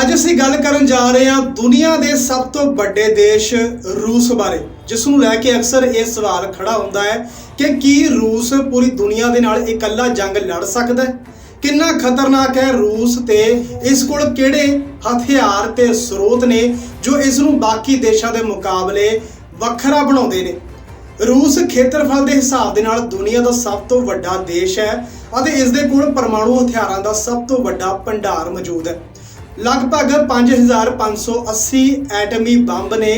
ਅੱਜ ਅਸੀਂ ਗੱਲ ਕਰਨ ਜਾ ਰਹੇ ਹਾਂ ਦੁਨੀਆ ਦੇ ਸਭ ਤੋਂ ਵੱਡੇ ਦੇਸ਼ ਰੂਸ ਬਾਰੇ, ਜਿਸ ਨੂੰ ਲੈ ਕੇ ਅਕਸਰ ਇਹ ਸਵਾਲ ਖੜਾ ਹੁੰਦਾ ਹੈ ਕਿ ਕੀ ਰੂਸ ਪੂਰੀ ਦੁਨੀਆ ਦੇ ਨਾਲ ਇਕੱਲਾ ਜੰਗ ਲੜ ਸਕਦਾ ਹੈ? ਕਿੰਨਾ ਖਤਰਨਾਕ ਹੈ ਰੂਸ ਤੇ ਇਸ ਕੋਲ ਕਿਹੜੇ ਹਥਿਆਰ ਤੇ ਸਰੋਤ ਨੇ ਜੋ ਇਸ ਨੂੰ ਬਾਕੀ ਦੇਸ਼ਾਂ ਦੇ ਮੁਕਾਬਲੇ ਵੱਖਰਾ ਬਣਾਉਂਦੇ ਨੇ? ਰੂਸ ਖੇਤਰਫਲ ਦੇ ਹਿਸਾਬ ਦੇ ਨਾਲ ਦੁਨੀਆ ਦਾ ਸਭ ਤੋਂ ਵੱਡਾ ਦੇਸ਼ ਹੈ ਅਤੇ ਇਸ ਦੇ ਕੋਲ ਪਰਮਾਣੂ ਹਥਿਆਰਾਂ ਦਾ ਸਭ ਤੋਂ ਵੱਡਾ ਭੰਡਾਰ ਮੌਜੂਦ ਹੈ। ਲਗਭਗ 5580 ਐਟਮੀ ਬੰਬ ਨੇ,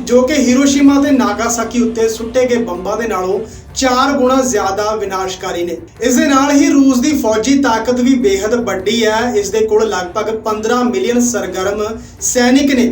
ਜੋ ਕਿ ਹੀਰੋਸ਼ੀਮਾ ਤੇ ਨਾਗਾਸਾਕੀ ਉੱਤੇ ਸੁੱਟੇ ਗਏ ਬੰਬਾਂ ਦੇ ਨਾਲੋਂ 4 ਗੁਣਾ ਜ਼ਿਆਦਾ ਵਿਨਾਸ਼ਕਾਰੀ ਨੇ। ਇਸ ਦੇ ਨਾਲ ਹੀ ਰੂਸ ਦੀ ਫੌਜੀ ਤਾਕਤ ਵੀ ਬੇहद ਵੱਡੀ ਹੈ। ਇਸ ਦੇ ਕੋਲ ਲਗਭਗ 15 ਮਿਲੀਅਨ ਸਰਗਰਮ ਸੈਨਿਕ ਨੇ।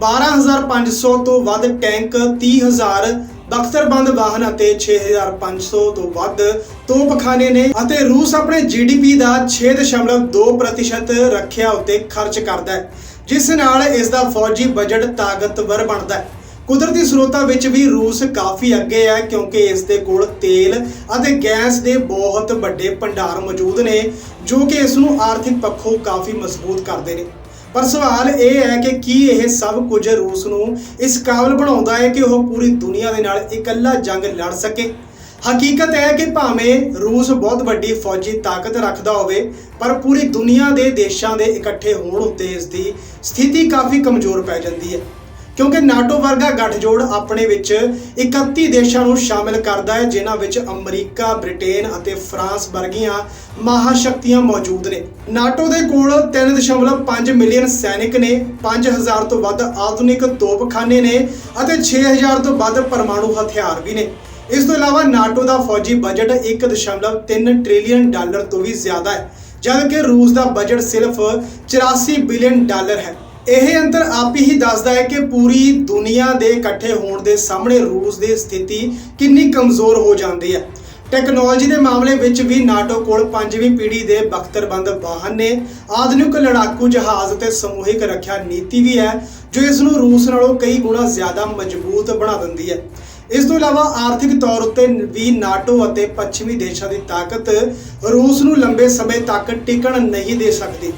12500 ਤੋਂ ਵੱਧ ਟੈਂਕ 30000 ਬਖਤਰਬੰਦ ਵਾਹਨ ਅਤੇ 6500 ਤੋਂ ਵੱਧ ਤੋਪਖਾਨੇ ਨੇ ਅਤੇ ਰੂਸ ਆਪਣੇ ਜੀਡੀਪੀ ਦਾ 6.2% ਰੱਖਿਆ ਉੱਤੇ ਖਰਚ ਕਰਦਾ ਹੈ, ਜਿਸ ਨਾਲ ਇਸ ਦਾ ਫੌਜੀ ਬਜਟ ਤਾਕਤਵਰ ਬਣਦਾ ਹੈ। ਕੁਦਰਤੀ ਸਰੋਤਾਂ ਵਿੱਚ ਵੀ ਰੂਸ ਕਾਫੀ ਅੱਗੇ ਹੈ, ਕਿਉਂਕਿ ਇਸ ਦੇ ਕੋਲ ਤੇਲ ਅਤੇ ਗੈਸ ਦੇ ਬਹੁਤ ਵੱਡੇ ਭੰਡਾਰ ਮੌਜੂਦ ਨੇ, ਜੋ ਕਿ ਇਸ ਨੂੰ ਆਰਥਿਕ ਪੱਖੋਂ ਕਾਫੀ ਮਜ਼ਬੂਤ ਕਰਦੇ ਨੇ। ਪਰ ਸਵਾਲ ਇਹ ਹੈ ਕਿ ਕੀ ਇਹ ਸਭ ਕੁਝ ਰੂਸ ਨੂੰ ਇਸ ਕਾਬਲ ਬਣਾਉਂਦਾ ਹੈ ਕਿ ਉਹ ਪੂਰੀ ਦੁਨੀਆ ਦੇ ਨਾਲ ਇਕੱਲਾ ਜੰਗ ਲੜ ਸਕੇ? ਹਕੀਕਤ ਹੈ ਕਿ ਭਾਵੇਂ ਰੂਸ ਬਹੁਤ ਵੱਡੀ ਫੌਜੀ ਤਾਕਤ ਰੱਖਦਾ ਹੋਵੇ, ਪਰ ਪੂਰੀ ਦੁਨੀਆ ਦੇ ਦੇਸ਼ਾਂ ਦੇ ਇਕੱਠੇ ਹੋਣ ਉੱਤੇ ਇਸ ਦੀ ਸਥਿਤੀ ਕਾਫੀ ਕਮਜ਼ੋਰ ਪੈ ਜਾਂਦੀ ਹੈ। ਕਿਉਂਕਿ ਨਾਟੋ ਵਰਗਾ ਗੱਠਜੋੜ ਆਪਣੇ ਵਿੱਚ 31 ਦੇਸ਼ਾਂ ਨੂੰ ਸ਼ਾਮਿਲ ਕਰਦਾ ਹੈ ਜਿਨ੍ਹਾਂ ਵਿੱਚ ਅਮਰੀਕਾ, ਬ੍ਰਿਟੇਨ ਅਤੇ ਫਰਾਂਸ ਵਰਗੀਆਂ ਮਹਾਸ਼ਕਤੀਆਂ ਮੌਜੂਦ ਨੇ। ਨਾਟੋ ਦੇ ਕੋਲ 3.5 ਮਿਲੀਅਨ ਸੈਨਿਕ ਨੇ 5000 ਤੋਂ ਵੱਧ ਆਧੁਨਿਕ ਤੋਪਖਾਨੇ ਨੇ ਅਤੇ 6000 ਤੋਂ ਵੱਧ ਪਰਮਾਣੂ ਹਥਿਆਰ ਵੀ ਨੇ। ਇਸ ਤੋਂ ਇਲਾਵਾ ਨਾਟੋ ਦਾ ਫੌਜੀ ਬਜਟ 1.3 ਟ੍ਰਿਲੀਅਨ ਡਾਲਰ ਤੋਂ ਵੀ ਜ਼ਿਆਦਾ ਹੈ ਜਦਕਿ ਰੂਸ ਦਾ ਬਜਟ ਸਿਰਫ 84 ਬਿਲੀਅਨ ਡਾਲਰ ਹੈ। ਇਹ ਅੰਤਰ ਆਪ ਹੀ ਦੱਸਦਾ ਹੈ ਕਿ ਪੂਰੀ ਦੁਨੀਆ ਦੇ ਇਕੱਠੇ ਹੋਣ ਦੇ ਸਾਹਮਣੇ ਰੂਸ ਦੀ ਸਥਿਤੀ ਕਿੰਨੀ ਕਮਜ਼ੋਰ ਹੋ ਜਾਂਦੀ ਹੈ। ਟੈਕਨੋਲੋਜੀ ਦੇ ਮਾਮਲੇ ਵਿੱਚ ਵੀ ਨਾਟੋ ਕੋਲ ਪੰਜਵੀਂ ਪੀੜ੍ਹੀ ਦੇ ਬਖਤਰਬੰਦ ਵਾਹਨ ਨੇ ਆਧੁਨਿਕ ਲੜਾਕੂ ਜਹਾਜ਼ ਅਤੇ ਸਮੂਹਿਕ ਰੱਖਿਆ ਨੀਤੀ ਵੀ ਹੈ, ਜੋ ਇਸ ਨੂੰ ਰੂਸ ਨਾਲੋਂ ਕਈ ਗੁਣਾ ਜ਼ਿਆਦਾ ਮਜ਼ਬੂਤ ਬਣਾ ਦਿੰਦੀ ਹੈ। ਇਸ ਤੋਂ ਇਲਾਵਾ ਆਰਥਿਕ ਤੌਰ ਉੱਤੇ ਵੀ ਨਾਟੋ ਅਤੇ ਪੱਛਮੀ ਦੇਸ਼ਾਂ ਦੀ ਤਾਕਤ ਰੂਸ ਨੂੰ ਲੰਬੇ ਸਮੇਂ ਤੱਕ ਟਿਕਣ ਨਹੀਂ ਦੇ ਸਕਦੀ।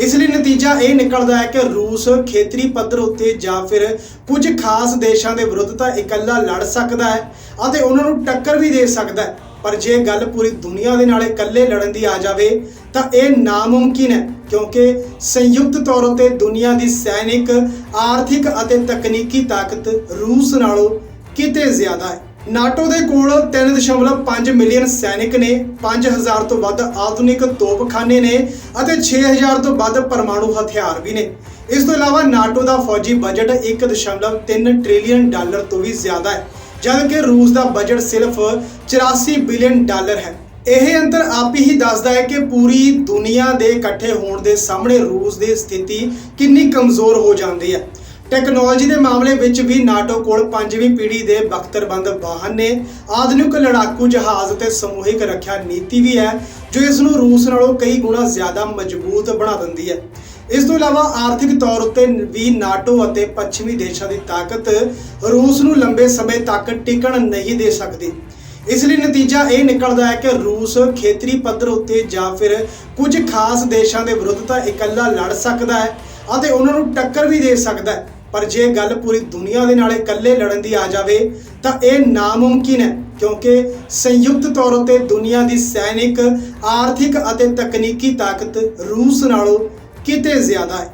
ਇਸ ਲਈ ਨਤੀਜਾ ਇਹ ਨਿਕਲਦਾ ਹੈ ਕਿ ਰੂਸ ਖੇਤਰੀ ਪੱਧਰ ਉੱਤੇ ਜਾਂ ਫਿਰ ਕੁਝ ਖਾਸ ਦੇਸ਼ਾਂ ਦੇ ਵਿਰੁੱਧ ਤਾਂ ਇਕੱਲਾ ਲੜ ਸਕਦਾ ਹੈ ਅਤੇ ਉਹਨਾਂ ਨੂੰ ਟੱਕਰ ਵੀ ਦੇ ਸਕਦਾ ਹੈ। ਪਰ ਜੇ ਗੱਲ ਪੂਰੀ ਦੁਨੀਆ ਦੇ ਨਾਲ ਇਕੱਲੇ ਲੜਨ ਦੀ ਆ ਜਾਵੇ, ਤਾਂ ਇਹ ਨਾਮੁਮਕਿਨ ਹੈ, ਕਿਉਂਕਿ ਸੰਯੁਕਤ ਤੌਰ ਉੱਤੇ ਦੁਨੀਆ ਦੀ ਸੈਨਿਕ, ਆਰਥਿਕ ਅਤੇ ਤਕਨੀਕੀ ਤਾਕਤ ਰੂਸ ਨਾਲੋਂ ਕਿਤੇ ਜ਼ਿਆਦਾ ਹੈ। ਨਾਟੋ ਦੇ ਕੋਲ 3.5 ਮਿਲੀਅਨ ਸੈਨਿਕ ਨੇ 5000 ਤੋਂ ਵੱਧ ਆਧੁਨਿਕ ਤੋਪਖਾਨੇ ਨੇ ਅਤੇ 6000 ਤੋਂ ਵੱਧ ਪਰਮਾਣੂ ਹਥਿਆਰ ਵੀ ਨੇ। ਇਸ ਤੋਂ ਇਲਾਵਾ ਨਾਟੋ ਦਾ ਫੌਜੀ ਬਜਟ 1.3 ਟ੍ਰਿਲੀਅਨ ਡਾਲਰ ਤੋਂ ਵੀ ਜ਼ਿਆਦਾ ਹੈ, ਜਦਕਿ ਰੂਸ ਦਾ ਬਜਟ ਸਿਰਫ 84 ਬਿਲੀਅਨ ਡਾਲਰ ਹੈ। ਇਹ ਅੰਤਰ ਆਪ ਹੀ ਦੱਸਦਾ ਹੈ ਕਿ ਪੂਰੀ ਦੁਨੀਆ ਦੇ ਇਕੱਠੇ ਹੋਣ ਦੇ ਸਾਹਮਣੇ ਰੂਸ ਦੀ ਸਥਿਤੀ ਕਿੰਨੀ ਕਮਜ਼ੋਰ ਹੋ ਜਾਂਦੀ ਹੈ। ਟੈਕਨੋਲੋਜੀ ਦੇ ਮਾਮਲੇ ਵਿੱਚ ਵੀ ਨਾਟੋ ਕੋਲ ਪੰਜਵੀਂ ਪੀੜ੍ਹੀ ਦੇ ਬਖਤਰਬੰਦ ਵਾਹਨ ਨੇ ਆਧੁਨਿਕ ਲੜਾਕੂ ਜਹਾਜ਼ ਅਤੇ ਸਮੂਹਿਕ ਰੱਖਿਆ ਨੀਤੀ ਵੀ ਹੈ, ਜੋ ਇਸ ਨੂੰ ਰੂਸ ਨਾਲੋਂ ਕਈ ਗੁਣਾ ਜ਼ਿਆਦਾ ਮਜ਼ਬੂਤ ਬਣਾ ਦਿੰਦੀ ਹੈ। ਇਸ ਤੋਂ ਇਲਾਵਾ ਆਰਥਿਕ ਤੌਰ ਉੱਤੇ ਵੀ ਨਾਟੋ ਅਤੇ ਪੱਛਮੀ ਦੇਸ਼ਾਂ ਦੀ ਤਾਕਤ ਰੂਸ ਨੂੰ ਲੰਬੇ ਸਮੇਂ ਤੱਕ ਟਿਕਣ ਨਹੀਂ ਦੇ ਸਕਦੀ। ਇਸ ਲਈ ਨਤੀਜਾ ਇਹ ਨਿਕਲਦਾ ਹੈ ਕਿ ਰੂਸ ਖੇਤਰੀ ਪੱਧਰ ਉੱਤੇ ਜਾਂ ਫਿਰ ਕੁਝ ਖਾਸ ਦੇਸ਼ਾਂ ਦੇ ਵਿਰੁੱਧ ਤਾਂ ਇਕੱਲਾ ਲੜ ਸਕਦਾ ਹੈ ਅਤੇ ਉਹਨਾਂ ਨੂੰ ਟੱਕਰ ਵੀ ਦੇ ਸਕਦਾ ਹੈ। ਪਰ ਜੇ ਗੱਲ ਪੂਰੀ ਦੁਨੀਆ ਦੇ ਨਾਲ ਇਕੱਲੇ ਲੜਨ ਦੀ ਆ ਜਾਵੇ, ਤਾਂ ਇਹ ਨਾਮੁਮਕਿਨ ਹੈ, ਕਿਉਂਕਿ ਸੰਯੁਕਤ ਤੌਰ ਉੱਤੇ ਦੁਨੀਆ ਦੀ ਸੈਨਿਕ, ਆਰਥਿਕ ਅਤੇ ਤਕਨੀਕੀ ਤਾਕਤ ਰੂਸ ਨਾਲੋਂ ਕਿਤੇ ਜ਼ਿਆਦਾ ਹੈ।